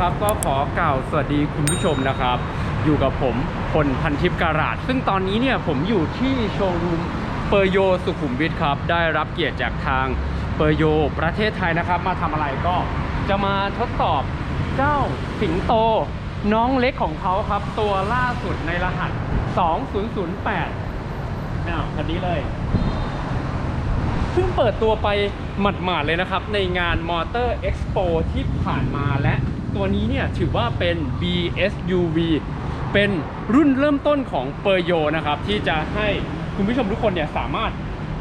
ครับก็ขอกล่าวสวัสดีคุณผู้ชมนะครับ อยู่กับผมพลพันทิพย์การาดซึ่งตอนนี้เนี่ยผมอยู่ที่โชว์รูมเปอร์โยสุขุมวิทครับ ได้รับเกียรติจากทางเปอร์โยประเทศไทยนะครับ มาทำอะไรก็จะมาทดสอบเจ้าสิงโตน้องเล็กของเขาครับ ตัวล่าสุดในรหัส 2008อ้าวคันนี้เลยเพิ่งเปิดตัวไปหมาดๆเลยนะครับ ในงาน Motor Expo ที่ผ่านมาและ ตัวนี้เนี่ยถือว่าเป็น BSUV เป็นรุ่นเริ่มต้นของเปอร์โยนะครับ ที่จะให้คุณผู้ชมทุกคนเนี่ยสามารถ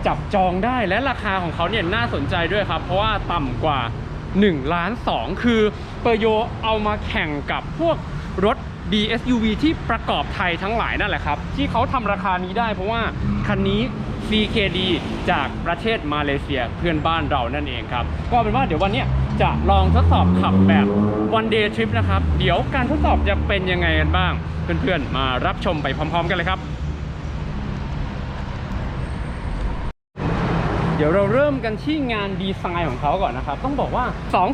จับจองได้และราคาของเขาเนี่ยน่าสนใจด้วยครับ เพราะว่าต่ำกว่า1ล้าน2คือเปอร์โยเอามาแข่งกับพวกรถ BSUV ที่ประกอบไทยทั้งหลายนั่นแหละครับ ที่เขาทำราคานี้ได้เพราะว่าคันนี้ CKD จากประเทศมาเลเซียเพื่อนบ้านเรานั่นเองครับ ก็เป็นว่าเดี๋ยววันนี้จะลองทดสอบขับแบบ one day trip นะครับ เดี๋ยวการทดสอบจะเป็นยังไงกันบ้าง เพื่อนๆ มารับชมไปพร้อม ๆ กันเลยครับ เดี๋ยวเราเริ่มกันที่งานดีไซน์ของเขาก่อนนะครับ ต้องบอกว่า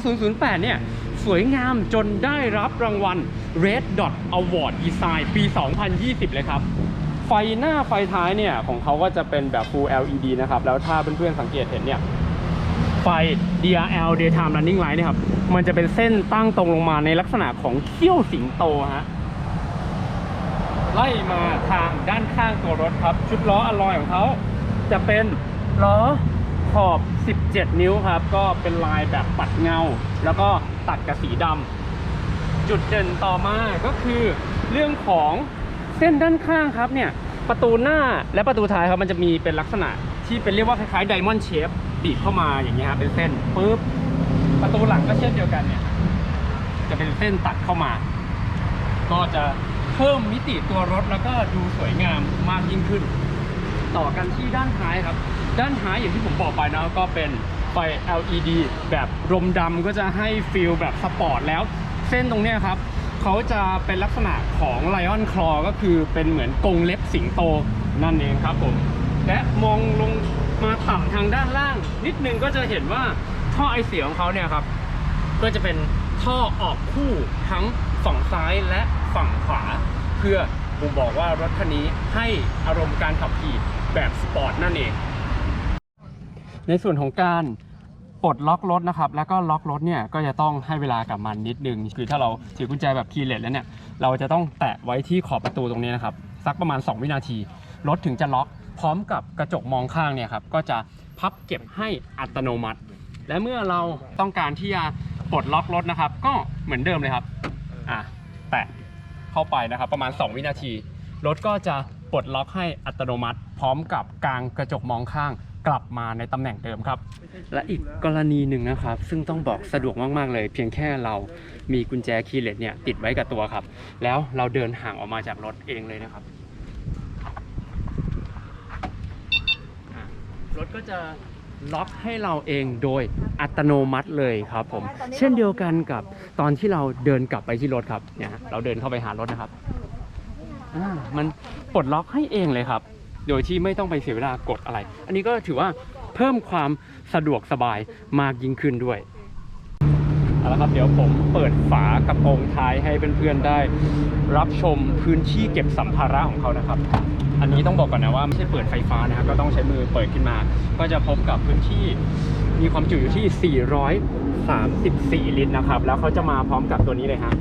2008 เนี่ยสวยงามจนได้รับรางวัล Red Dot Award Design ปี 2020 เลยครับ ฟหน้าไฟท้ายเนี่ยของเขาก็จะเป็นแบบ Full LED นะครับ แล้วถ้าเพื่อนๆสังเกตเห็นเนี่ย ไฟ DRL Daytime Running Light เนี่ยครับ มันจะเป็นเส้นตั้งตรงลงมาในลักษณะของเขี้ยวสิงโตฮะ ไล่มาทางด้านข้างตัวรถครับ ชุดล้ออลลอยของเขาจะเป็นล้อขอบ 17 นิ้วครับ ก็เป็นลายแบบปัดเงา แล้วก็ตัดกับสีดำจุดเด่นต่อมาก็คือเรื่องของ ส้นด้านข้างครับเนี่ยประตูหน้าและประตูท้ายครับมันจะมีเป็นลักษณะที่เป็นเรียกว่าคล้ายๆไดมอนด์เชฟบีบเข้ามาอย่างเงี้ยครับเป็นเส้นปุ๊บประตูหลังก็เช่นเดียวกันเนี่ยจะเป็นเส้นตัดเข้ามา ก็จะเพิ่มมิติตัวรถแล้วก็ดูสวยงามมากยิ่งขึ้น ต่อกันที่ด้านท้ายครับ ด้านท้ายอย่างที่ผมบอกไปนะก็เป็นไฟ LED แบบรมดำก็จะให้ฟีลแบบสปอร์ตแล้ว เส้นตรงเนี้ยครับ เขาจะเป็นลักษณะของไลออนคลอก็คือเป็นเหมือนกรงเล็บสิงโตนั่นเองครับผมและมองลงมาต่ำทางด้านล่าง นิดนึงก็จะเห็นว่าท่อไอเสียของเขาเนี่ยครับ ก็จะเป็นท่อออกคู่ทั้งฝั่งซ้ายและฝั่งขวา เพื่อผมบอกว่ารถคันนี้ให้อารมณ์การขับขี่แบบสปอร์ตนั่นเอง ในส่วนของการ ปลดล็อกรถนะครับ แล้วก็ล็อกรถเนี่ยก็จะต้องให้เวลากับมันนิดนึง คือถ้าเราถือกุญแจแบบคีย์เลสแล้วเนี่ย เราจะต้องแตะไว้ที่ขอบประตูตรงนี้นะครับ สักประมาณ 2 วินาที รถถึงจะล็อก พร้อมกับกระจกมองข้างเนี่ยครับ ก็จะพับเก็บให้อัตโนมัติ และเมื่อเราต้องการที่จะปลดล็อกรถนะครับ ก็เหมือนเดิมเลยครับ อะ แตะเข้าไปนะครับ ประมาณ 2 วินาที รถก็จะปลดล็อกให้อัตโนมัติ พร้อมกับกางกระจกมองข้าง กลับมาในตำแหน่งเดิมครับ และอีกกรณีหนึ่งนะครับ ซึ่งต้องบอกสะดวกมาก ๆ เลย เพียงแค่เรามีกุญแจคีย์เลสเนี่ยติดไว้กับตัวครับ แล้วเราเดินห่างออกมาจากรถเองเลยนะครับอะรถก็จะล็อกให้เราเองโดยอัตโนมัติเลยครับผม เช่นเดียวกันกับตอนที่เราเดินกลับไปที่รถครับเนี่ยฮะเราเดินเข้าไปหารถนะครับอ่ามันปลดล็อกให้เองเลยครับ โดยที่ไม่ต้องไปเสียเวลากดอะไร อันนี้ก็ถือว่าเพิ่มความสะดวกสบายมากยิ่งขึ้นด้วยเอาละครับเดี๋ยวผมเปิดฝากระโปรงท้ายให้เพื่อนๆได้ รับชมพื้นที่เก็บสัมภาระของเขานะครับ อันนี้ต้องบอกก่อนนะว่าไม่ใช่เปิดไฟฟ้านะครับก็ต้องใช้มือเปิดขึ้นมา ก็จะพบกับพื้นที่มีความจุอยู่ที่ 434 ลิตรนะครับ แล้วเขาจะมาพร้อมกับตัวนี้เลยฮะ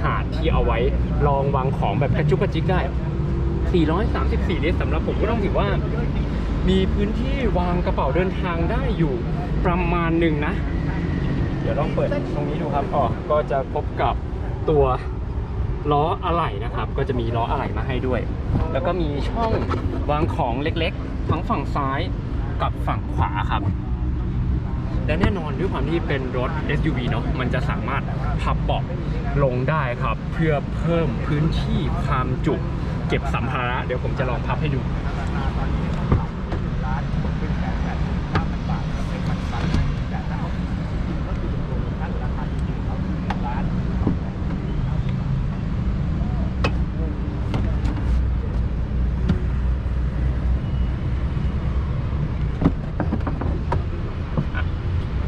ถาดที่เอาไว้รองวางของแบบกระจุกกระจิกได้ 434 ลิตรสำหรับผมก็ต้องถือว่า มีพื้นที่วางกระเป๋าเดินทางได้อยู่ประมาณหนึ่งนะ เดี๋ยวลองเปิดตรงนี้ดูครับอ๋อก็จะพบกับตัวล้ออะไหล่นะครับ ก็จะมีล้ออะไหล่มาให้ด้วย แล้วก็มีช่องวางของเล็กๆ ทั้งฝั่งซ้ายกับฝั่งขวาครับ และแน่นอนด้วยความที่เป็นรถ SUV เนาะมันจะสามารถพับเบาะลงได้ครับ เพื่อเพิ่มพื้นที่ความจุเก็บสัมภาระ เดี๋ยวผมจะลองพับให้ดู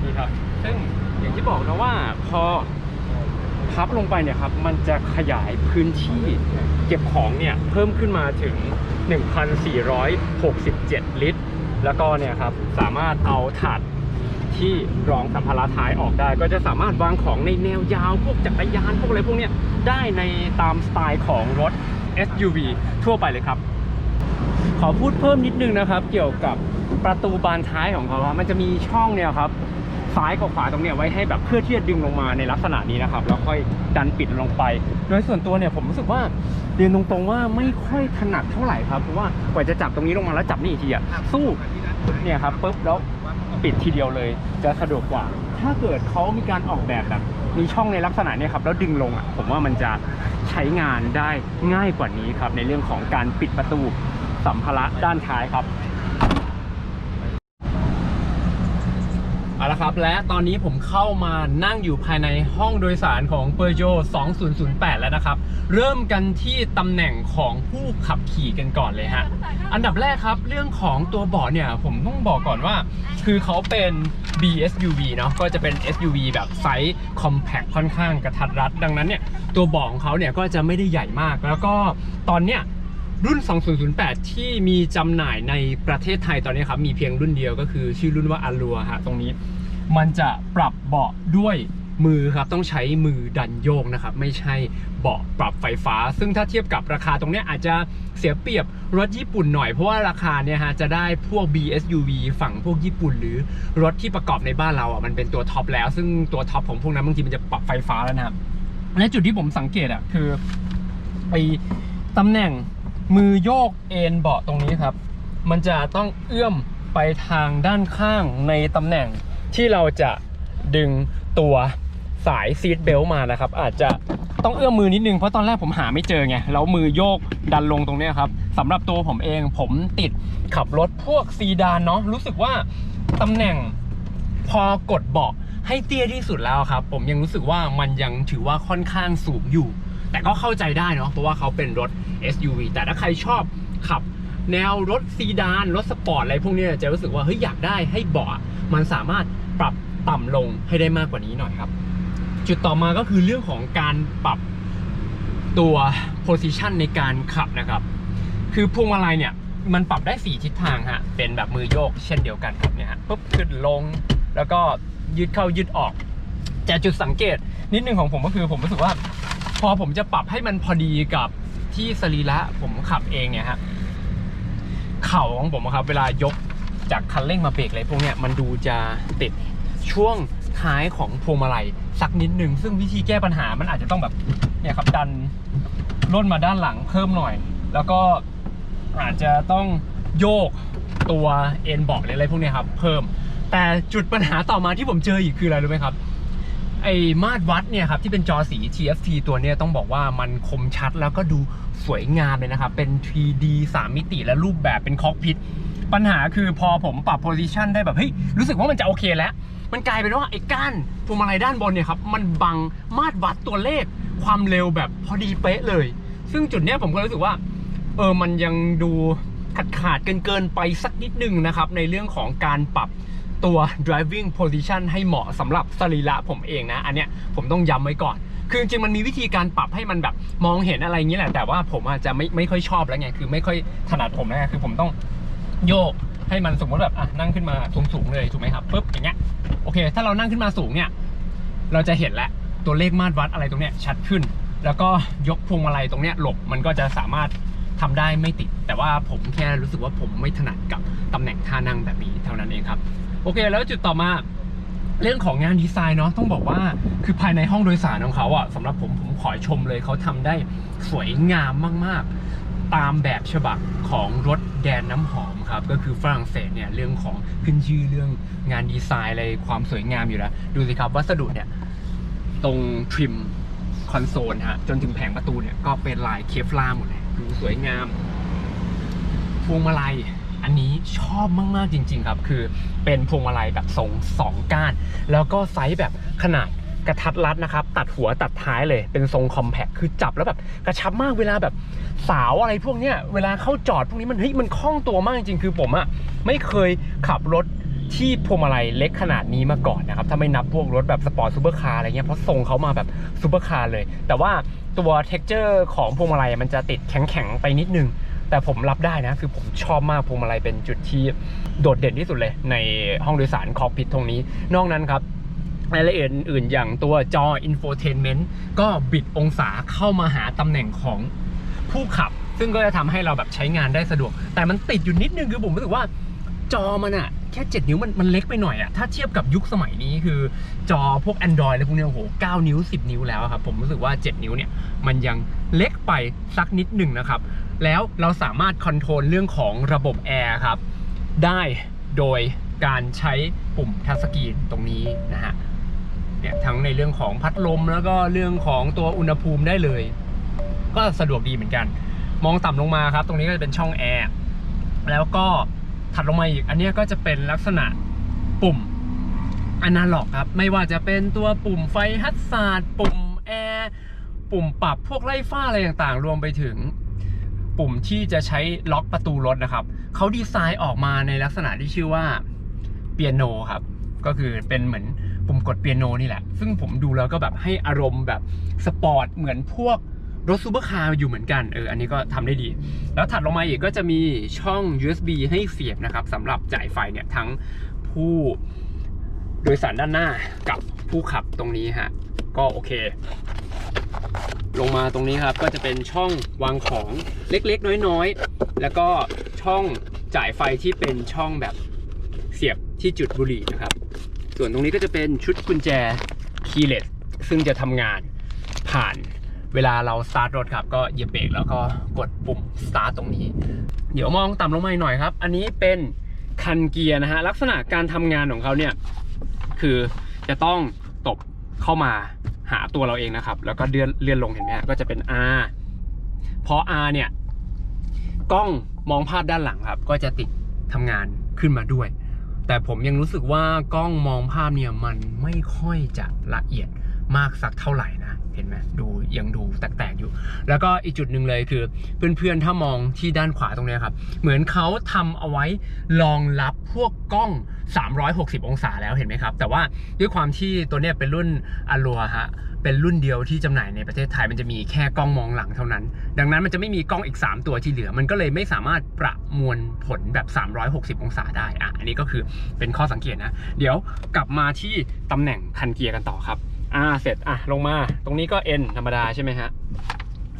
นี่ครับ ซึ่งอย่างที่บอกนะว่าพอพ พับลงไป เนี่ยครับมันจะขยายพื้นที่เก็บของเนี่ยเพิ่มขึ้นมาถึง 1,467 ลิตร แล้วก็เนี่ยครับสามารถเอาถาดที่รองสัมภาระท้ายออกได้ ก็จะสามารถวางของในแนวยาวพวกจักรยานพวกอะไรพวกเนี้ยได้ในตามสไตล์ของรถ SUV ทั่วไปเลยครับ ขอพูดเพิ่มนิดนึงนะครับ เกี่ยวกับประตูบานท้ายของเขาว่ามันจะมีช่องเนี่ยครับ ซ้ายกับขวาตรงเนี้ยไว้ให้แบบเพื่อที่จะดึงลงมาในลักษณะนี้นะครับ แล้วค่อยดันปิดลงไป โดยส่วนตัวเนี่ยผมรู้สึกว่าเรียนตรงๆว่าไม่ค่อยถนัดเท่าไหร่ครับเพราะว่ากว่าจะจับตรงนี้ลงมาแล้วจับนี่อีกทีอะสู้เนี่ยครับปุ๊บแล้วปิดทีเดียวเลย จะสะดวกกว่า ถ้าเกิดเขามีการออกแบบแบบมีช่องในลักษณะนี้ครับแล้วดึงลงอะผมว่ามันจะใช้งานได้ง่ายกว่านี้ครับในเรื่องของการปิดประตูสัมภาระด้านท้ายครับ เอาละครับ และตอนนี้ผมเข้ามานั่งอยู่ภายในห้องโดยสารของ Peugeot 2008 แล้วนะครับ เริ่มกันที่ตำแหน่งของผู้ขับขี่กันก่อนเลยฮะ อันดับแรกครับ เรื่องของตัวเบาะเนี่ย ผมต้องบอกก่อนว่า คือเขาเป็น BSUV เนาะก็จะเป็น SUV แบบไซส์ compact ค่อนข้างกระทัดรัด ดังนั้นเนี่ย ตัวเบาะของเขาเนี่ยก็จะไม่ได้ใหญ่มาก แล้วก็ตอนเนี้ยรุ่น 2008 ที่มีจำหน่ายในประเทศไทยตอนนี้ครับ มีเพียงรุ่นเดียวก็คือชื่อรุ่นว่า Allure ฮะ ตรงนี้ มันจะปรับเบาะด้วยมือครับต้องใช้มือดันโยกนะครับ ไม่ใช่เบาะปรับไฟฟ้า ซึ่งถ้าเทียบกับราคาตรงเนี้ยอาจจะเสียเปรียบรถญี่ปุ่นหน่อยเพราะว่าราคาเนี่ยฮะจะได้พวก BSUV ฝั่งพวกญี่ปุ่น หรือรถที่ประกอบในบ้านเราอะมันเป็นตัวท็อปแล้ว ซึ่งตัวท็อปของพวกนั้นบางทีมันจะปรับไฟฟ้าแล้วนะครับและจุดที่ผมสังเกตอะคือไอตำแหน่งมือโยกเอ็นเบาะตรงนี้ครับ มันจะต้องเอื้อมไปทางด้านข้างในตำแหน่ง ที่เราจะดึงตัวสายซีทเบลมานะครับ อาจจะต้องเอื้อมมือนิดนึงเพราะตอนแรกผมหาไม่เจอไงแล้วมือโยกดันลงตรงนี้ครับสำหรับตัวผมเองผมติดขับรถพวกซีดานเนาะรู้สึกว่าตำแหน่งพอกดเบาะให้เตี้ยที่สุดแล้วครับ ผมยังรู้สึกว่ามันยังถือว่าค่อนข้างสูงอยู่ แต่ก็เข้าใจได้เนาะเพราะว่าเขาเป็นรถ SUV แต่ถ้าใครชอบขับ แนวรถซีดาน รถสปอร์ตอะไรพวกนี้จะรู้สึกว่าเฮ้ยอยากได้ให้เบาะมันสามารถปรับต่ำลงให้ได้มากกว่านี้หน่อยครับ จุดต่อมาก็คือเรื่องของการปรับตัว position ในการขับนะครับ คือพวงมาลัยเนี่ยมันปรับได้ 4 ทิศทางฮะ เป็นแบบมือโยกเช่นเดียวกันครับเนี่ยฮะปุ๊บขึ้นลง แล้วก็ยืดเข้ายืดออก แต่จุดสังเกตนิดนึงของผมก็คือผมรู้สึกว่า พอผมจะปรับให้มันพอดีกับที่สรีระผมขับเองเนี่ยฮะ เข่าของผมครับ เวลายกจากคันเร่งมาเบรกอะไรพวกเนี้ยมันดูจะติดช่วงท้ายของพวงมาลัยสักนิดหนึ่งซึ่งวิธีแก้ปัญหามันอาจจะต้องแบบเนี่ยครับดันร่นมาด้านหลังเพิ่มหน่อย แล้วก็อาจจะต้องโยกตัวเอ็นบาะหรืออะไรพวกเนี้ยครับเพิ่ม แต่จุดปัญหาต่อมาที่ผมเจออีกคืออะไรรู้ไหมครับ ไอ้มาตรวัดเนี่ยครับที่เป็นจอสี TFT ตัวเนี้ยต้องบอกว่ามันคมชัดแล้วก็ดูสวยงามเลยนะครับ เป็น 3D 3 มิติและรูปแบบเป็นคอกพิทปัญหาคือพอผมปรับโพซิชันได้แบบเฮ้ยรู้สึกว่ามันจะโอเคแล้ว มันกลายเป็นว่าไอ้ก้านพวงมาลัยด้านบนเนี่ยครับมันบังมาตรวัดตัวเลขความเร็วแบบพอดีเป๊ะเลย ซึ่งจุดเนี้ยผมก็รู้สึกว่าเออมันยังดูขาดขาดเกินเกินไปสักนิดนึงนะครับในเรื่องของการปรับ ตัว driving position ให้เหมาะสำหรับสรีระผมเองนะ อันเนี้ยผมต้องย้ำไว้ก่อน คือจริงมันมีวิธีการปรับให้มันแบบมองเห็นอะไรอย่างนี้แหละ แต่ว่าผมอาจจะไม่ไม่ค่อยชอบแล้วไง คือไม่ค่อยถนัดผมนะคือผมต้องโยกให้มันสมมติแบบอะนั่งขึ้นมาสูงๆเลยถูกไหมครับปุ๊บอย่างเงี้ยโอเค ถ้าเรานั่งขึ้นมาสูงเนี่ยเราจะเห็นแล้วตัวเลขมาตรวัดอะไรตรงเนี้ยชัดขึ้น แล้วก็ยกพวงมาลัยตรงเนี้ยหลบมันก็จะสามารถทำได้ไม่ติด แต่ว่าผมแค่รู้สึกว่าผมไม่ถนัดกับตำแหน่งท่านั่งแบบนี้เท่านั้นเองครับ โอเค แล้วจุดต่อมาเรื่องของงานดีไซน์เนาะต้องบอกว่าคือภายในห้องโดยสารของเขาอะสำหรับผมผมขอชมเลยเขาทำได้สวยงามมาก ๆ ตามแบบฉบับของรถแดนน้ำหอมครับ ก็คือฝรั่งเศสเนี่ยเรื่องของขึ้นชื่อเรื่องงานดีไซน์อะไรความสวยงามอยู่แล้ว ดูสิครับวัสดุเนี่ยตรงทริมคอนโซลฮะจนถึงแผงประตูเนี่ยก็เป็นลายเคฟลาหมดเลยดูสวยงามพวงมาลัย อันนี้ชอบมากๆจริง ๆ ครับ คือเป็นพวงมาลัยแบบทรงสองก้าน แล้วก็ไซส์แบบขนาดกระทัดรัดนะครับ ตัดหัวตัดท้ายเลยเป็นทรงคอมแพคคือจับแล้วแบบกระชับมากเวลาแบบสาวอะไรพวกเนี้ยเวลาเข้าจอดพวกนี้มันเฮ้ยมันคล่องตัวมากจริงๆคือผมอะไม่เคยขับรถที่พวงมาลัยเล็กขนาดนี้มาก่อนนะครับ ถ้าไม่นับพวกรถแบบสปอร์ตซูเปอร์คาร์อะไรเงี้ยเพราะทรงเขามาแบบซูเปอร์คาร์เลย แต่ว่าตัวเท็กเจอร์ของพวงมาลัยมันจะติดแข็งๆไปนิดนึง แต่ผมรับได้นะ คือผมชอบมากพวงมาลัยเป็นจุดที่โดดเด่นที่สุดเลย ในห้องโดยสารคอกพิทตรงนี้ นอกนั้นครับรายละเอียดอื่นอย่างตัวจอ infotainment ก็บิดองศาเข้ามาหาตำแหน่งของผู้ขับ ซึ่งก็จะทำให้เราแบบใช้งานได้สะดวก แต่มันติดอยู่นิดนึงคือผมรู้สึกว่าจอมันอะแค่ 7 นิ้วมันมันเล็กไปหน่อยอะถ้าเทียบกับยุคสมัยนี้คือจอพวก Android อะไรพวกนี้โอ้โห 9 นิ้ว 10 นิ้วแล้วครับ ผมรู้สึกว่า 7 นิ้วเนี่ย มันยังเล็กไปสักนิดหนึ่งนะครับ แล้วเราสามารถคอนโทรลเรื่องของระบบแอร์ครับ ได้โดยการใช้ปุ่มทัชสกรีนตรงนี้นะฮะเนี่ยทั้งในเรื่องของพัดลมแล้วก็เรื่องของตัวอุณหภูมิได้เลย ก็สะดวกดีเหมือนกัน มองต่ำลงมาครับ ตรงนี้ก็จะเป็นช่องแอร์แล้วก็ถัดลงมาอีก อันนี้ก็จะเป็นลักษณะปุ่มอนาล็อกครับ ไม่ว่าจะเป็นตัวปุ่มไฟฮัดซาร์ดปุ่มแอร์ปุ่มปรับพวกไล่ฟ้าอะไรต่างๆ รวมไปถึง ปุ่มที่จะใช้ล็อกประตูรถนะครับ เขาดีไซน์ออกมาในลักษณะที่ชื่อว่าเปียโนครับ ก็คือเป็นเหมือนปุ่มกดเปียโนนี่แหละ ซึ่งผมดูแล้วก็แบบให้อารมณ์แบบสปอร์ตเหมือนพวกรถซูเปอร์คาร์อยู่เหมือนกัน เออ อันนี้ก็ทำได้ดี แล้วถัดลงมาอีกก็จะมีช่อง USB ให้เสียบนะครับสำหรับจ่ายไฟเนี่ยทั้งผู้ โดยสารด้านหน้ากับผู้ขับตรงนี้ฮะก็โอเค ลงมาตรงนี้ครับก็จะเป็นช่องวางของเล็กๆ น้อยๆ แล้วก็ช่องจ่ายไฟที่เป็นช่องแบบเสียบที่จุดบุหรี่นะครับ ส่วนตรงนี้ก็จะเป็นชุดกุญแจคีย์เลสซึ่งจะทำงานผ่านเวลาเราสตาร์ทรถครับ ก็เหยียบเบรกแล้วก็กดปุ่มสตาร์ทตรงนี้ เดี๋ยวมองต่ำลงมาหน่อยครับ อันนี้เป็นคันเกียร์นะฮะลักษณะการทำงานของเขาเนี่ย คือจะต้องตบเข้ามาหาตัวเราเองนะครับ แล้วก็เลื่อนเลื่อนลงเห็นไหมก็จะเป็น R พอ R เนี่ยกล้องมองภาพด้านหลังครับ ก็จะติดทำงานขึ้นมาด้วย แต่ผมยังรู้สึกว่ากล้องมองภาพเนี่ยมันไม่ค่อยจะละเอียดมากสักเท่าไหร่นะ เห็นไหมดูยังดูแตกๆอยู่ แล้วก็อีกจุดหนึ่งเลยคือ เพื่อนๆถ้ามองที่ด้านขวาตรงนี้ครับ เหมือนเขาทำเอาไว้รองรับพวกกล้อง 360 องศาแล้วเห็นไหมครับ แต่ว่าด้วยความที่ตัวเนี้ยเป็นรุ่นอ l ัวฮะเป็นรุ่นเดียวที่จำหน่ายในประเทศไทยมันจะมีแค่กล้องมองหลังเท่านั้น ดังนั้นมันจะไม่มีกล้องอีก 3 ตัวที่เหลือ มันก็เลยไม่สามารถประมวลผลแบบ 360 องศาได้อะอันนี้ก็คือเป็นข้อสังเกตนะ เดี๋ยวกลับมาที่ตำแหน่งคันเกียร์กันต่อครับอ่าเสร็จอะลงมา ตรงนี้ก็ N ธรรมดาใช่ไหมฮะ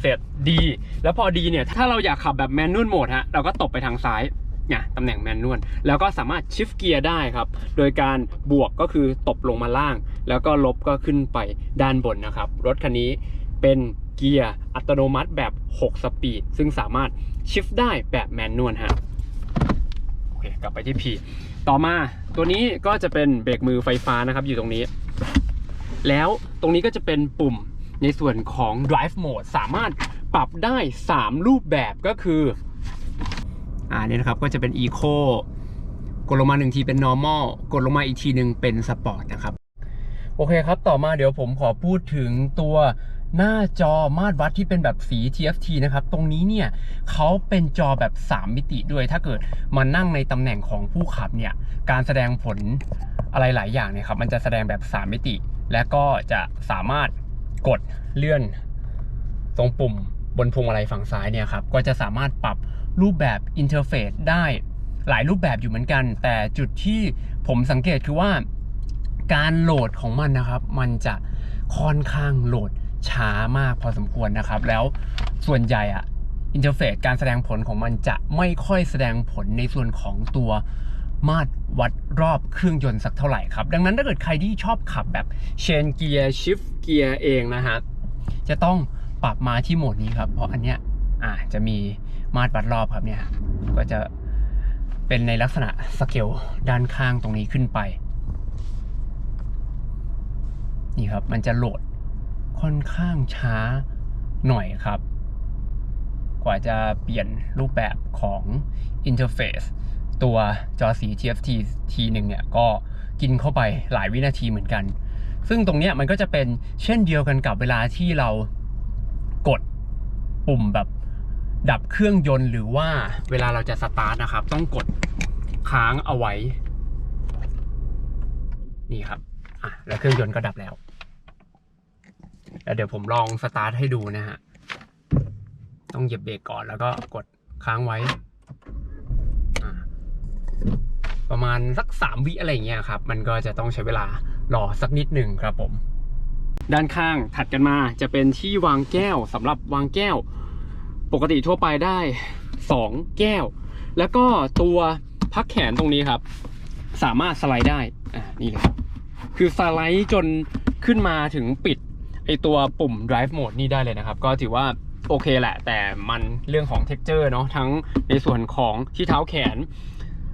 เสร็จดีแล้วพอดีเนี่ยถ้าเราอยากขับแบบแมนนวลโหมดฮะเราก็ตบไปทางซ้าย นี่ยตำแหน่งแมนนวลแล้วก็สามารถชิฟเกียร์ได้ครับ โดยการบวกก็คือตบลงมาล่าง แล้วก็ลบก็ขึ้นไปด้านบนนะครับ รถคันนี้เป็นเกียร์อัตโนมัติแบบ 6 สปีด ซึ่งสามารถชิฟได้แบบแมนนวลฮะโอเคกลับไปที่ P ต่อมาตัวนี้ก็จะเป็นเบรกมือไฟฟ้านะครับอยู่ตรงนี้ แล้วตรงนี้ก็จะเป็นปุ่มในส่วนของ drive mode สามารถปรับได้ 3 รูปแบบก็คือ อ่านี่นะครับก็จะเป็น eco กดลงมาหนึ่งทีเป็น normal กดลงมาอีกทีหนึ่งเป็น sport นะครับ โอเคครับ ต่อมาเดี๋ยวผมขอพูดถึงตัวหน้าจอมาตรวัดที่เป็นแบบสี TFT นะครับ ตรงนี้เนี่ยเขาเป็นจอแบบ 3 มิติด้วย ถ้าเกิดมานั่งในตำแหน่งของผู้ขับเนี่ย การแสดงผลอะไรหลายอย่างเนี่ยครับ มันจะแสดงแบบ 3 มิติ และก็จะสามารถกดเลื่อน ตรงปุ่มบนพวงมาลัยฝั่งซ้ายเนี่ยครับ ก็จะสามารถปรับ รูปแบบอินเทอร์เฟซได้หลายรูปแบบอยู่เหมือนกัน แต่จุดที่ผมสังเกตคือว่า การโหลดของมันนะครับ มันจะค่อนข้างโหลดช้ามากพอสมควรนะครับ แล้วส่วนใหญ่อะอินเทอร์เฟซการแสดงผลของมันจะไม่ค่อยแสดงผลในส่วนของตัวมาตรวัดรอบเครื่องยนต์สักเท่าไหร่ครับ ดังนั้นถ้าเกิดใครที่ชอบขับแบบเชนเกียร์ชิฟเกียร์เองนะฮะจะต้องปรับมาที่โหมดนี้ครับ เพราะอันเนี้ยอ่าจะมี มาตรวัดรอบครับเนี่ย ก็จะเป็นในลักษณะสเกลด้านข้างตรงนี้ขึ้นไป นี่ครับ มันจะโหลดค่อนข้างช้าหน่อยครับ กว่าจะเปลี่ยนรูปแบบของอินเทอร์เฟซตัวจอสี TFT ทีหนึ่งเนี่ย ก็กินเข้าไปหลายวินาทีเหมือนกัน ซึ่งตรงนี้มันก็จะเป็นเช่นเดียวกันกับเวลาที่เรากดปุ่มแบบ ดับเครื่องยนต์หรือว่าเวลาเราจะสตาร์ทนะครับ ต้องกดค้างเอาไว้ นี่ครับอะแล้วเครื่องยนต์ก็ดับแล้วแล้วเดี๋ยวผมลองสตาร์ทให้ดูนะฮะต้องเหยียบเบรกก่อนแล้วก็กดค้างไว้ประมาณสักสามวิอะไรเงี้ยครับ มันก็จะต้องใช้เวลารอสักนิดหนึ่งครับผม ด้านข้างถัดกันมาจะเป็นที่วางแก้วสำหรับวางแก้ว ปกติทั่วไปได้ 2 แก้ว แล้วก็ตัวพักแขนตรงนี้ครับ สามารถสไลด์ได้อ่านี่เลยครับคือสไลด์จนขึ้นมาถึงปิดไอตัวปุ่ม drive mode นี่ได้เลยนะครับ ก็ถือว่าโอเคแหละ แต่มันเรื่องของ texture เนาะทั้งในส่วนของที่เท้าแขน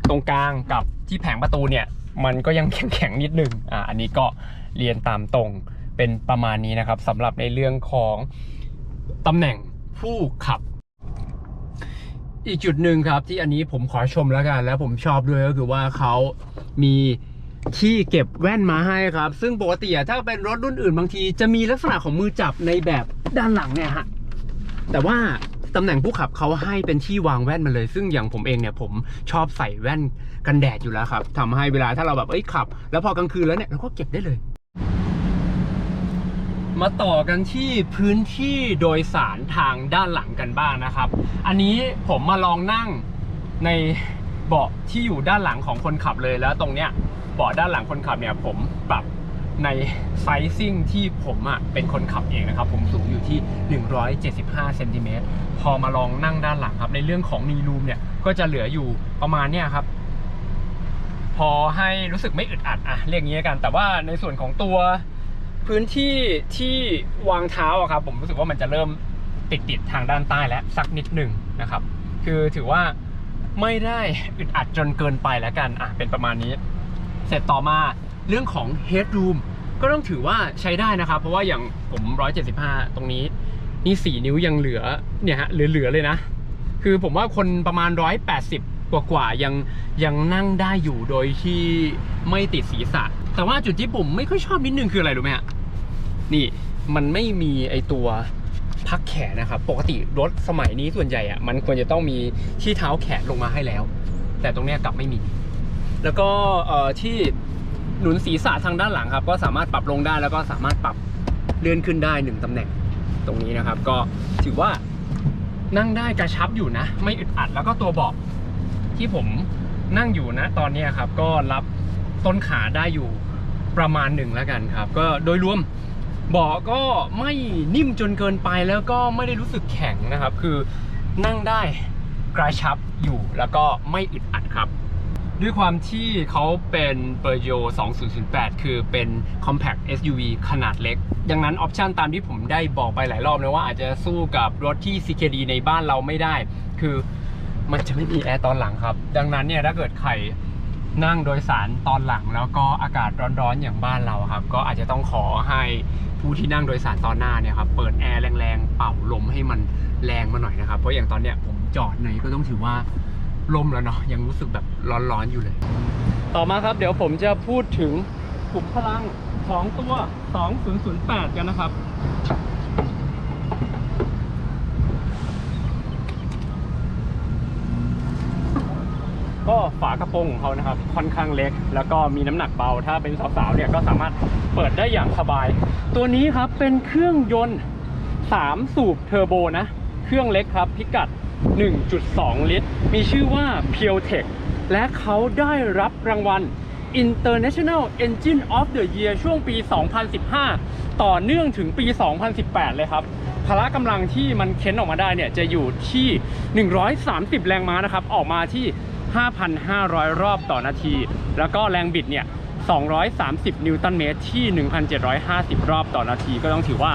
ตรงกลางกับที่แผงประตูเนี่ย มันก็ยังแข็งๆนิดนึงอ่าอันนี้ก็เรียนตามตรงเป็นประมาณนี้นะครับสำหรับในเรื่องของตำแหน่ง ผู้ขับ อีกจุดหนึ่งครับที่อันนี้ผมขอชมแล้วกัน แล้วผมชอบด้วยก็คือว่าเขามีที่เก็บแว่นมาให้ครับ ซึ่งปกติถ้าเป็นรถรุ่นอื่นบางที จะมีลักษณะของมือจับในแบบด้านหลังเนี่ยฮะแต่ว่าตำแหน่งผู้ขับเขาให้เป็นที่วางแว่นมาเลย ซึ่งอย่างผมเองเนี่ยผมชอบใส่แว่นกันแดดอยู่แล้วครับทำให้เวลาถ้าเราแบบเอ้ยขับ แล้วพอกลางคืนแล้วเนี่ยเราก็เก็บได้เลย มาต่อกันที่พื้นที่โดยสารทางด้านหลังกันบ้างนะครับ อันนี้ผมมาลองนั่งในเบาะที่อยู่ด้านหลังของคนขับเลยแล้วตรงเนี้ยเบาะด้านหลังคนขับเนี่ยผมปรับในไซซิ่งที่ผมอะเป็นคนขับเองนะครับ ผมสูงอยู่ที่ 175เซนติเมตรพอมาลองนั่งด้านหลังครับ ในเรื่องของนีรูมเนี่ยก็จะเหลืออยู่ประมาณเนี้ยครับ พอให้รู้สึกไม่อึดอัดอะเรียกงี้กัน แต่ว่าในส่วนของตัว พื้นที่ที่วางเท้าอะครับผมรู้สึกว่ามันจะเริ่มติดติดๆทางด้านใต้แล้วสักนิดหนึ่งนะครับ คือถือว่าไม่ได้อึดอัดจนเกินไปแล้วกันอะเป็นประมาณนี้ เสร็จต่อมาเรื่องของ headroom ก็ต้องถือว่าใช้ได้นะครับ เพราะว่าอย่างผม 175 ตรงนี้ นี่ 4 นิ้วยังเหลือเนี่ยฮะเหลือๆเลยนะ คือผมว่าคนประมาณ 180 กว่ากว่ายังยังนั่งได้อยู่โดยที่ไม่ติดศีรษะ แต่ว่าจุดที่ผมไม่ค่อยชอบนิดนึงคืออะไรรู้ไหมฮะนี่มันไม่มีไอตัวพักแขนนะครับ ปกติรถสมัยนี้ส่วนใหญ่อะมันควรจะต้องมีที่เท้าแขนลงมาให้แล้ว แต่ตรงเนี้ยกลับไม่มี แล้วก็เอ่อที่หนุนศีรษะทางด้านหลังครับ ก็สามารถปรับลงได้แล้วก็สามารถปรับเลื่อนขึ้นได้หนึ่งตำแหน่งตรงนี้นะครับ ก็ถือว่านั่งได้กระชับอยู่นะ ไม่อึดอัดแล้วก็ตัวเบาะที่ผมนั่งอยู่นะ ตอนนี้ครับก็รับ ต้นขาได้อยู่ประมาณหนึ่งแล้วกันครับ ก็โดยรวมเบาะก็ไม่นิ่มจนเกินไปแล้วก็ไม่ได้รู้สึกแข็งนะครับ คือนั่งได้กระชับอยู่แล้วก็ไม่อึดอัดครับ ด้วยความที่เขาเป็น p e r โ o 2008 คือเป็น compact SUV ขนาดเล็ก ดังนั้นออปชันตามที่ผมได้บอกไปหลายรอบนะว่าอาจจะสู้กับรถที่ CKD ในบ้านเราไม่ได้ คือมันจะไม่มีแอร์ตอนหลังครับ ดังนั้นเนี่ยถ้าเกิดใคร นั่งโดยสารตอนหลังแล้วก็อากาศร้อนๆอย่างบ้านเราครับ ก็อาจจะต้องขอให้ผู้ที่นั่งโดยสารตอนหน้าเนี่ยครับเปิดแอร์แรงๆ เป่าลมให้มันแรงมาหน่อยนะครับ เพราะอย่างตอนเนี้ยผมจอดในก็ต้องถือว่าลมแล้วเนาะยังรู้สึกแบบร้อนๆอยู่เลย ต่อมาครับเดี๋ยวผมจะพูดถึงกลุ่มพลังของตัว 2008 กันนะครับ ก็ฝากระโปรงของเขานะครับค่อนข้างเล็ก แล้วก็มีน้ำหนักเบา ถ้าเป็นสาวๆเนี่ยก็สามารถเปิดได้อย่างสบาย ตัวนี้ครับเป็นเครื่องยนต์ 3 สูบเทอร์โบนะ เครื่องเล็กครับ พิกัด 1.2 ลิตร มีชื่อว่า p u r e t e c h และเขาได้รับรางวัล International Engine of the Year ช่วงปี 2015 ต่อเนื่องถึงปี 2018 เลยครับพละกำลังที่มันเค้นออกมาได้เนี่ยจะอยู่ที่ 130 แรงม้านะครับ ออกมาที่ 5,500 รอบต่อนาที แล้วก็แรงบิดเนี่ย 230 นิวตันเมตรที่ 1,750 รอบต่อนาที ก็ต้องถือว่า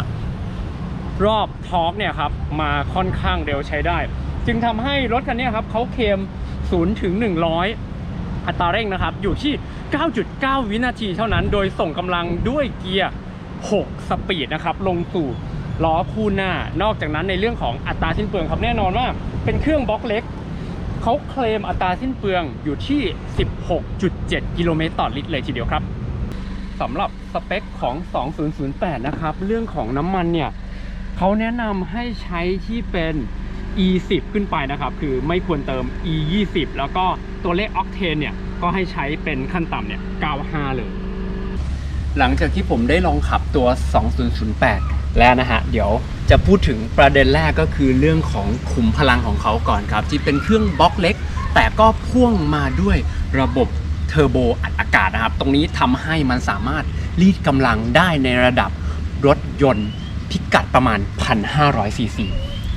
รอบทอร์กเนี่ยครับมาค่อนข้างเร็วใช้ได้ จึงทำให้รถคันนี้ครับเขาเคลม0ถึง100 อัตราเร่งนะครับ อยู่ที่ 9.9 วินาทีเท่านั้น โดยส่งกำลังด้วยเกียร์ 6 สปีดนะครับ ลงสู่ล้อคู่หน้า นอกจากนั้นในเรื่องของอัตราสิ้นเปลืองครับแน่นอนว่า เป็นเครื่องบล็อกเล็ก เขาเคลมอัตราสิ้นเปลืองอยู่ที่ 16.7 กิโลเมตรต่อลิตรเลยทีเดียวครับสำหรับสเปคของ 2008 นะครับ เรื่องของน้ำมันเนี่ยเขาแนะนำให้ใช้ที่เป็น E10 ขึ้นไปนะครับ คือไม่ควรเติม E20 แล้วก็ตัวเลขออกเทนเนี่ย ก็ให้ใช้เป็นขั้นต่ำเนี่ย 95 เลย หลังจากที่ผมได้ลองขับตัว 2008 แล้วนะฮะเดี๋ยวจะพูดถึงประเด็นแรกก็คือเรื่องของขุมพลังของเขาก่อนครับ ที่เป็นเครื่องบล็อกเล็ก แต่ก็พ่วงมาด้วยระบบเทอร์โบอัดอากาศนะครับ ตรงนี้ทำให้มันสามารถรีดกำลังได้ในระดับรถยนต์พิกัดประมาณ 1,500ซีซี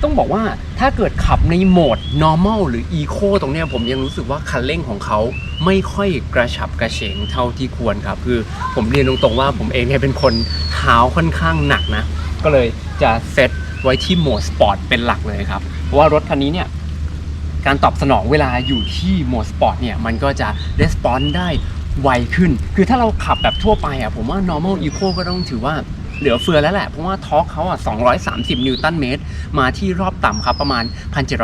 ต้องบอกว่าถ้าเกิดขับในโหมด normal หรือ eco ตรงนี้ผมยังรู้สึกว่าคันเร่งของเขาไม่ค่อยกระฉับกระเฉงเท่าที่ควรครับ คือผมเรียนตรงๆว่าผมเองเนี่ยเป็นคนเท้าค่อนข้างหนักนะ ก็เลยจะเซตไว้ที่โหมดสปอร์ตเป็นหลักเลยครับ เพราะว่ารถคันนี้เนี่ยการตอบสนองเวลาอยู่ที่โหมดสปอร์ตเนี่ยมันก็จะรีสปอนได้ไวขึ้น คือถ้าเราขับแบบทั่วไปอะผมว่า normal eco ก็ต้องถือว่า เหลือเฟือแล้วแหละ เพราะว่าทอกเขาอะ 230 นิวตันเมตร มาที่รอบต่ำครับประมาณ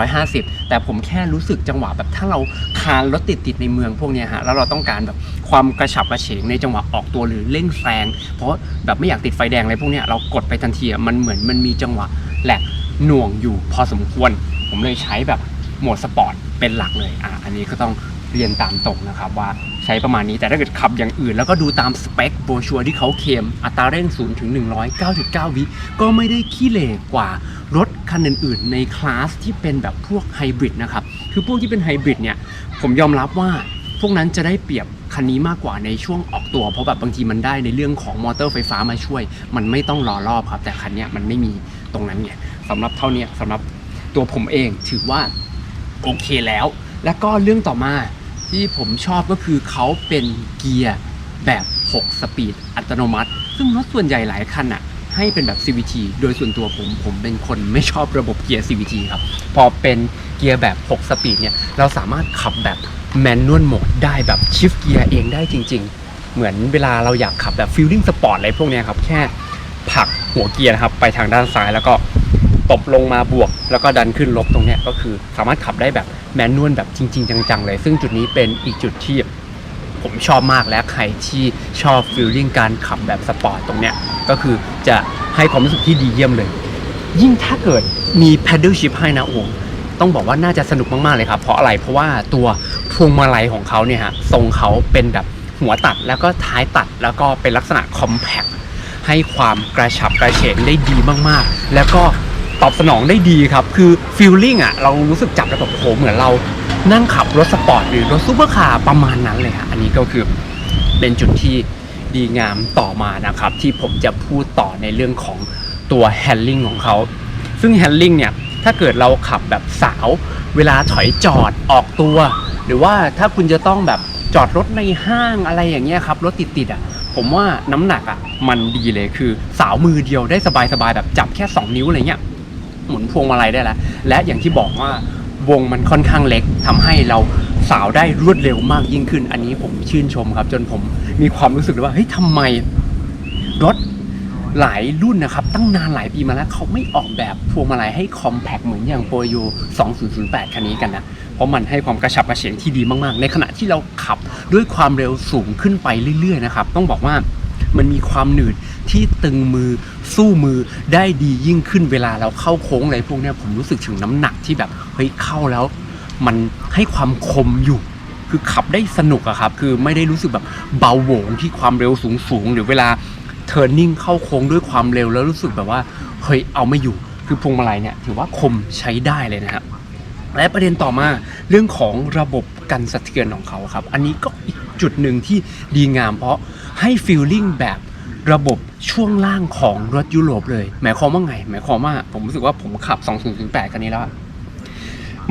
1,750 แต่ผมแค่รู้สึกจังหวะแบบถ้าเราคานรถติดติดๆในเมืองพวกนี้ฮะ แล้วเราต้องการแบบความกระฉับกระเฉงในจังหวะออกตัวหรือเร่งแซงเพราะแบบไม่อยากติดไฟแดงอะไรพวกนี้เรากดไปทันทีมันเหมือนมันมีจังหวะแหลกหน่วงอยู่พอสมควร ผมเลยใช้แบบโหมดสปอร์ตเป็นหลักเลยอะอันนี้ก็ต้องเรียนตามตรงนะครับว่า ใช้ประมาณนี้แต่ถ้าเกิดขับอย่างอื่น แล้วก็ดูตามสเปคโบชัวร์ที่เขาเคมอัตราเร่ง0ถึง100 9.9 วิก็ไม่ได้ขี้เหร่กว่ารถคันอื่นๆ ในคลาสที่เป็นแบบพวกไฮบริดนะครับ คือพวกที่เป็นไฮบริดเนี่ย ผมยอมรับว่าพวกนั้นจะได้เปรียบคันนี้มากกว่าในช่วงออกตัว เพราะแบบบางทีมันได้ในเรื่องของมอเตอร์ไฟฟ้ามาช่วย มันไม่ต้องรอรอบครับ แต่คันนี้มันไม่มีตรงนั้นไงสำหรับเท่านี้สำหรับตัวผมเองถือว่าโอเคแล้ว แล้วก็เรื่องต่อมา ที่ผมชอบก็คือเขาเป็นเกียร์แบบ 6 สปีดอัตโนมัติ ซึ่งรถส่วนใหญ่หลายคันอะให้เป็นแบบ CVT โดยส่วนตัวผมผมเป็นคนไม่ชอบระบบเกียร์ CVT ครับ พอเป็นเกียร์แบบ 6 สปีดเนี่ย เราสามารถขับแบบแมนนวลโหมดได้แบบชิฟเกียร์เองได้จริง ๆ เหมือนเวลาเราอยากขับแบบฟิลลิ่งสปอร์ตอะไรพวกนี้ครับ แค่ผลักหัวเกียร์นะครับ ไปทางด้านซ้ายแล้วก็ ตบลงมาบวก แล้วก็ดันขึ้นลบตรงเนี้ยก็คือสามารถขับได้แบบแมนนวลแบบจริง ๆ จังๆ เลย ซึ่งจุดนี้เป็นอีกจุดที่ผมชอบมากและใครที่ชอบฟิลลิ่งการขับแบบสปอร์ตตรงเนี้ยก็คือจะให้ความรู้สึกที่ดีเยี่ยมเลย ยิ่งถ้าเกิดมี paddle shift ให้นะโอ้ต้องบอกว่าน่าจะสนุกมาก ๆ เลยครับ เพราะอะไรเพราะว่าตัวพวงมาลัยของเขาเนี่ยฮะทรงเขาเป็นแบบหัวตัดแล้วก็ท้ายตัดแล้วก็เป็นลักษณะ compact ให้ความกระฉับกระเฉงได้ดีมากๆ แล้วก็ ตอบสนองได้ดีครับ คือฟีลลิ่งอะเรารู้สึกจับแล้วแบบโหเหมือนเรานั่งขับรถสปอร์ตหรือรถซูเปอร์คาร์ประมาณนั้นเลยฮะอันนี้ก็คือเป็นจุดที่ดีงามต่อมานะครับ ที่ผมจะพูดต่อในเรื่องของตัวแฮนดิ้งของเขา ซึ่งแฮนดิ้งเนี่ย ถ้าเกิดเราขับแบบสาว เวลาถอยจอดออกตัว หรือว่าถ้าคุณจะต้องแบบจอดรถในห้างอะไรอย่างเงี้ยครับ รถติดๆอะผมว่าน้ำหนักอะมันดีเลยคือสาวมือเดียวได้สบายๆแบบจับแค่ 2 นิ้วอะไรเงี้ย หมุนพวงมาลัยได้แล้ว และอย่างที่บอกว่าวงมันค่อนข้างเล็กทำให้เราสาวได้รวดเร็วมากยิ่งขึ้น อันนี้ผมชื่นชมครับ จนผมมีความรู้สึกเลยว่าเฮ้ยทำไมรถหลายรุ่นนะครับ ตั้งนานหลายปีมาแล้วเขาไม่ออกแบบพวงมาลัยให้คอมแพคเหมือนอย่างโปรโย2008 คันนี้กันนะ เพราะมันให้ความกระฉับกระเฉงที่ดีมากๆ ในขณะที่เราขับด้วยความเร็วสูงขึ้นไปเรื่อยๆนะครับ ต้องบอกว่า มันมีความหนืดที่ตึงมือสู้มือได้ดียิ่งขึ้นเวลาเราเข้าโค้งอะไรพวกเนี้ยผมรู้สึกถึงน้ำหนักที่แบบเฮ้ยเข้าแล้ว มันให้ความคมอยู่ คือขับได้สนุกอะครับ คือไม่ได้รู้สึกแบบเบาโหวงที่ความเร็วสูงสูงๆหรือเวลาเทอร์นิ่งเข้าโค้งด้วยความเร็วแล้วรู้สึกแบบว่าเฮ้ยเอาไม่อยู่ คือพวงมาลัยเนี่ยถือว่าคมใช้ได้เลยนะครับและประเด็นต่อมาเรื่องของระบบกันสะเทือนของเขาครับ อันนี้ก็อีกจุดหนึ่งที่ดีงามเพราะ ให้ฟีลลิ่งแบบระบบช่วงล่างของรถยุโรปเลย หมายความว่าไง หมายความว่าผมรู้สึกว่าผมขับ 2008 คันนี้แล้ว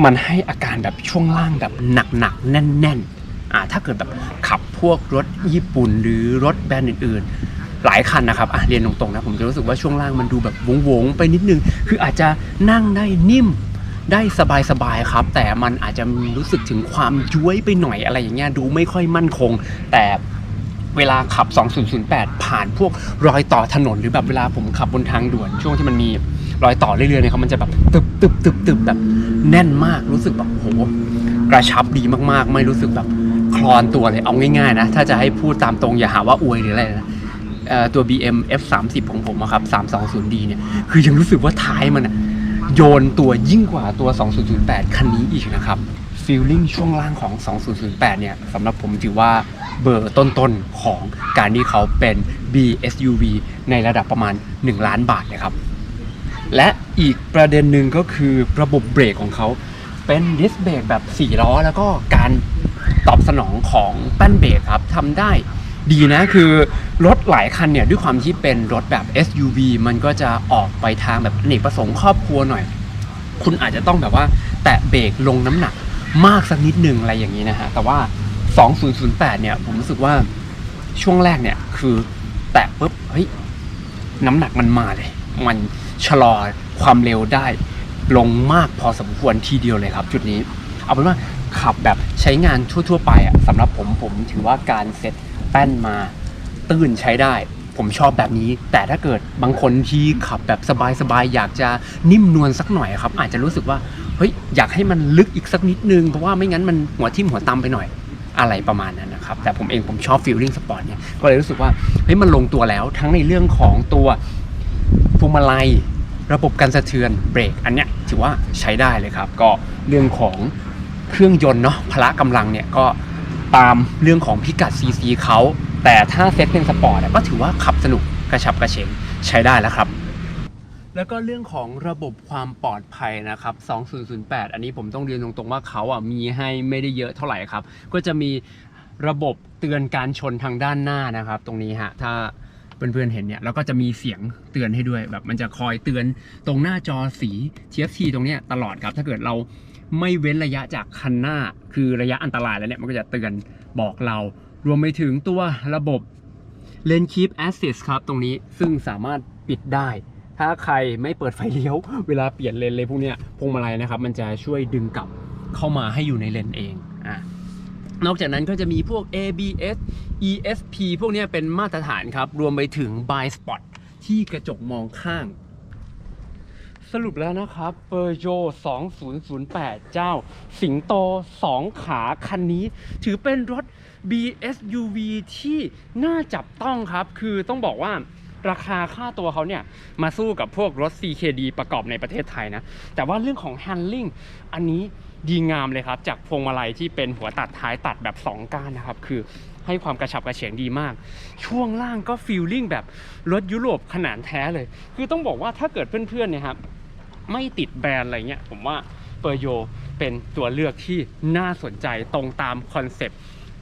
มันให้อาการแบบช่วงล่างแบบหนักๆ แน่นๆอ่าถ้าเกิดแบบขับพวกรถญี่ปุ่นหรือรถแบรนด์อื่นๆ หลายคันนะครับอะเรียนตรงๆนะ ผมจะรู้สึกว่าช่วงล่างมันดูแบบวงๆ ไปนิดนึง คืออาจจะนั่งได้นิ่มได้สบายๆครับ แต่มันอาจจะรู้สึกถึงความย้วยไปหน่อยอะไรอย่างเงี้ยดูไม่ค่อยมั่นคง แต่ เวลาขับ 2008 ผ่านพวกรอยต่อถนนหรือแบบเวลาผมขับบนทางด่วน ช่วงที่มันมีรอยต่อเรื่อยๆเนี่ยครับมันจะแบบตึบตึบตึบตึบแบบแน่นมากรู้สึกแบบโหกระชับดีมากๆ ไม่รู้สึกแบบคลอนตัวเลยเอาง่ายๆนะถ้าจะให้พูดตามตรงอย่าหาว่าอวยหรืออะไรนะตัว BM F30 ของผมอะครับ 320D เนี่ยคือยังรู้สึกว่าท้ายมันโยนตัวยิ่งกว่าตัว 2008 คันนี้อีกนะครับ ฟีลลิ่งช่วงล่างของ 2008 เนี่ยสำหรับผมถือว่าเบอร์ต้นๆของการที่เขาเป็น BSUV ในระดับประมาณ 1 ล้านบาทเลยครับ และอีกประเด็นหนึ่งก็คือระบบเบรกของเขาเป็นดิสเบรกแบบ 4 ล้อ แล้วก็การตอบสนองของแป้นเบรกครับทำได้ดีนะคือรถหลายคันเนี่ยด้วยความที่เป็นรถแบบ SUV มันก็จะออกไปทางแบบเนกประสงค์ครอบครัวหน่อย คุณอาจจะต้องแบบว่าแตะเบรกลงน้ำหนัก มากสักนิดหนึ่งอะไรอย่างนี้นะฮะ แต่ว่า 2008 เนี่ย ผมรู้สึกว่าช่วงแรกเนี่ย คือแตะปุ๊บ เฮ้ย น้ำหนักมันมาเลย มันชะลอความเร็วได้ ลงมากพอสมควรทีเดียวเลยครับ จุดนี้ เอาเป็นว่าขับแบบใช้งานทั่ว ๆ ไปอะสำหรับผมผมถือว่าการเซ็ตแป้นมาตื้นใช้ได้ ผมชอบแบบนี้ แต่ถ้าเกิดบางคนที่ขับแบบสบายๆอยากจะนิ่มนวลสักหน่อยครับ อาจจะรู้สึกว่า เฮ้ยอยากให้มันลึกอีกสักนิดนึง เพราะว่าไม่งั้นมันหัวทิ่มหัวตำไปหน่อยอะไรประมาณนั้นนะครับ แต่ผมเองผมชอบฟีลลิ่งสปอร์ตเนี่ยก็เลยรู้สึกว่าเฮ้ยมันลงตัวแล้วทั้งในเรื่องของตัวพวงมาลัยระบบการสะเทือนเบรกอันเนี้ยถือว่าใช้ได้เลยครับ ก็เรื่องของเครื่องยนต์เนาะพละกำลังเนี่ยก็ตามเรื่องของพิกัด CC เขาแต่ถ้าเซตเป็นสปอร์ตก็ถือว่าขับสนุกกระฉับกระเฉงใช้ได้แล้วครับ แล้วก็เรื่องของระบบความปลอดภัยนะครับ 2008 อันนี้ผมต้องเรียนตรงๆว่าเขาอะมีให้ไม่ได้เยอะเท่าไหร่ครับ ก็จะมีระบบเตือนการชนทางด้านหน้านะครับ ตรงนี้ฮะถ้าเพื่อนๆเห็นเนี่ยแล้วก็จะมีเสียงเตือนให้ด้วยแบบมันจะคอยเตือนตรงหน้าจอสี TFT ตรงเนี้ยตลอดครับ ถ้าเกิดเราไม่เว้นระยะจากคันหน้า คือระยะอันตรายแล้วเนี่ยมันก็จะเตือนบอกเรา รวมไปถึงตัวระบบ Lane Keep Assist ครับตรงนี้ซึ่งสามารถปิดได้ ถ้าใครไม่เปิดไฟเลี้ยว เวลาเปลี่ยนเลนเลยพวกเนี้ยพวงมาลัยนะครับ มันจะช่วยดึงกลับเข้ามาให้อยู่ในเลนเองอะนอกจากนั้นก็จะมีพวก ABS ESP พวกนี้เป็นมาตรฐานครับ รวมไปถึง Blind Spot ที่กระจกมองข้าง สรุปแล้วนะครับ Peugeot 2008 เจ้า สิงโต 2 ขาคันนี้ ถือเป็นรถ BSUV ที่น่าจับต้องครับ คือต้องบอกว่า ราคาค่าตัวเขาเนี่ย มาสู้กับพวกรถ CKD ประกอบในประเทศไทยนะ แต่ว่าเรื่องของ handling อันนี้ดีงามเลยครับ จากพวงมาลัยที่เป็นหัวตัดท้ายตัดแบบ 2 ก้านนะครับ คือให้ความกระฉับกระเฉงดีมาก ช่วงล่างก็ฟีลลิ่งแบบรถยุโรปขนาดแท้เลย คือต้องบอกว่าถ้าเกิดเพื่อนๆเนี่ยครับไม่ติดแบรนด์อะไรเงี้ยผมว่าเปอร์โยเป็นตัวเลือกที่น่าสนใจตรงตามคอนเซปต์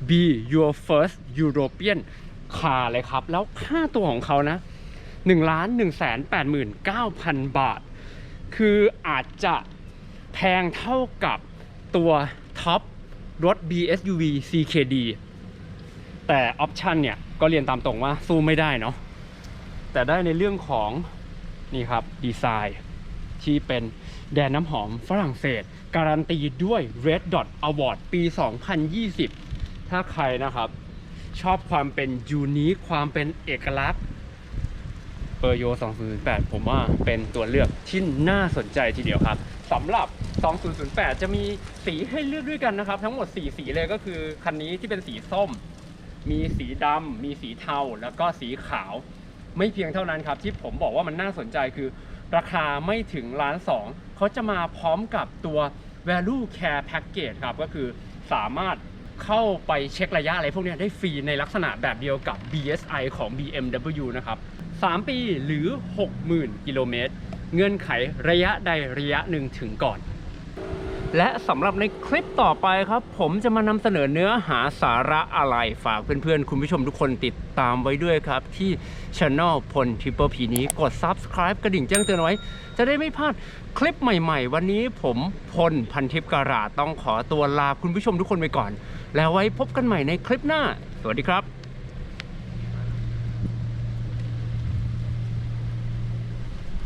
Be your first European car เลยครับ แล้วค่าตัวของเขานะ1ล้าน1แสน89,000 บาท คืออาจจะแพงเท่ากับตัวท็อปรถ BSUV CKD แต่ออปชันเนี่ย ก็เรียนตามตรงว่าสู้ไม่ได้เนาะแต่ได้ในเรื่องของนี่ครับ ดีไซน์ที่เป็นแดนน้ำหอมฝรั่งเศส การันตีด้วย Red Dot Award ปี 2020 ถ้าใครนะครับ ชอบความเป็นยูนิคความเป็นเอกลักษณ์เปอร์โย2008 ผมว่าเป็นตัวเลือกที่น่าสนใจทีเดียวครับสำหรับ 2008 จะมีสีให้เลือกด้วยกันนะครับ ทั้งหมด 4 สีเลยก็คือ คันนี้ที่เป็นสีส้ม มีสีดำมีสีเทา แล้วก็สีขาว ไม่เพียงเท่านั้นครับ ที่ผมบอกว่ามันน่าสนใจคือ ราคาไม่ถึงล้านสองเขาจะมาพร้อมกับตัว value care package ครับ ก็คือสามารถ เข้าไปเช็คระยะอะไรพวกนี้ได้ฟรีในลักษณะแบบเดียวกับ BSI ของ BMW นะครับ 3 ปีหรือ 60,000 กิโลเมตร เงื่อนไขระยะใดระยะหนึ่งถึงก่อน และสำหรับในคลิปต่อไปครับ ผมจะมานำเสนอเนื้อหาสาระอะไรฝากเพื่อนๆ คุณผู้ชมทุกคนติดตามไว้ด้วยครับ ที่ช anel พลทิปเปอร์พีนี้กด subscribe กระดิ่งแจ้งเตือนไว้ จะได้ไม่พลาดคลิปใหม่ๆ วันนี้ผมพลพันทิพย์การาต้องขอตัวลาคุณผู้ชมทุกคนไปก่อน แล้วไว้พบกันใหม่ในคลิปหน้า สวัสดีครับ